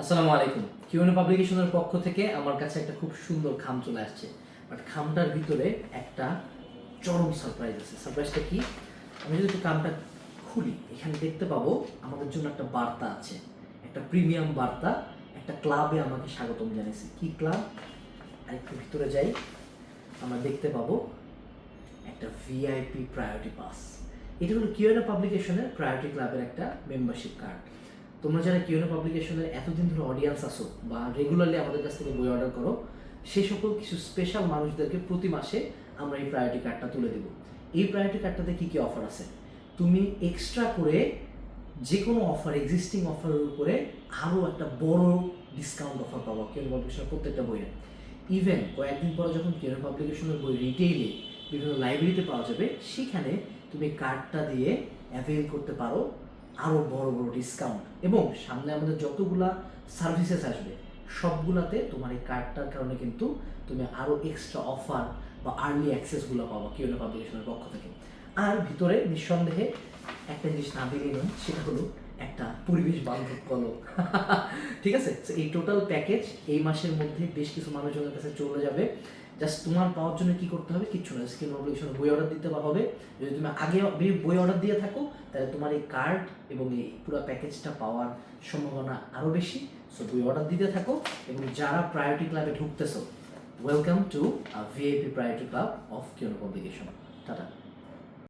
আসসালামু আলাইকুম। কিউএনএ পাবলিকেশনের পক্ষ থেকে আমার কাছে একটা খুব সুন্দর খাম চলে আসছে। বাট খামটার ভিতরে একটা চরম সারপ্রাইজ আছে। সারপ্রাইজটা কি? আমি যদি একটু খামটা খুলি, এখানে দেখতে পাবো আমাদের জন্য একটা বার্তা আছে। একটা প্রিমিয়াম বার্তা, একটা ক্লাবে আমাকে স্বাগতম জানিয়েছে কি ক্লাব? আর একটু ভিতরে যাই। আমরা দেখতে পাবো একটা ভিআইপি প্রায়োরিটি পাস। এটা হলো কিউএনএ পাবলিকেশনের প্রায়োরিটি ক্লাবের একটা মেম্বারশিপ কার্ড তোমরা যারা কিউএনএ পাবলিকেশনের এতদিন ধরে অডিয়েন্স আসো বা রেগুলারলি আমাদের কাছ থেকে বই অর্ডার করো সেই সকল কিছু স্পেশাল মানুষদেরকে প্রতি মাসে আমরা এই প্রায়োরিটি কার্ডটা তুলে দেব। এই প্রায়োরিটি কার্ডটাতে কী কী অফার আছে? তুমি এক্সট্রা করে যে কোনো অফার এক্সিস্টিং অফারের উপরে আরও একটা বড় ডিসকাউন্ট অফার পাবো কিউএনএ পাবলিকেশনের প্রত্যেকটা বইয়ে। ইভেন কয়েকদিন পরে যখন কিউএনএ পাবলিকেশনের বই রিটেইলে বিভিন্ন লাইব্রেরিতে পাওয়া যাবে, সেখানে তুমি কার্ডটা দিয়ে অ্যাভেল করতে পারো। আরও বড় বড় ডিসকাউন্ট এবং সামনে আমাদের যতগুলা সার্ভিসেস আসবে, সবগুলাতে তোমার এই কার্ডটার কারণে কিন্তু তুমি আরও এক্সট্রা অফার বা আর্লি অ্যাক্সেসগুলো পাবো কিউএনএ পাবলিকেশনের পক্ষ থেকে। আর ভিতরে নিঃসন্দেহে একটা জিনিস না দিলেই নয় সেটা হলো একটা পরিবেশ বান্ধব কলম। ঠিক আছে? এই টোটাল প্যাকেজ এই মাসের মধ্যে বেশ কিছু মানুষজনের কাছে চলে যাবে। জাস্ট তোমার পাওয়ার জন্য কি করতে হবে? কিচ্ছু না। স্ক্রিন পাবলিকেশন বই অর্ডার দিতে হবে। যদি তুমি আগে বই অর্ডার দিয়ে থাকো, তাহলে তোমার এই কার্ড এবং এই পুরো প্যাকেজটা পাওয়ার সম্ভাবনা আরও বেশি। সো বই অর্ডার দিতে থাকো এবং যারা প্রায়োরিটি ক্লাবে ঢুকতেছো welcome to VIP priority club of Q N A publication tata.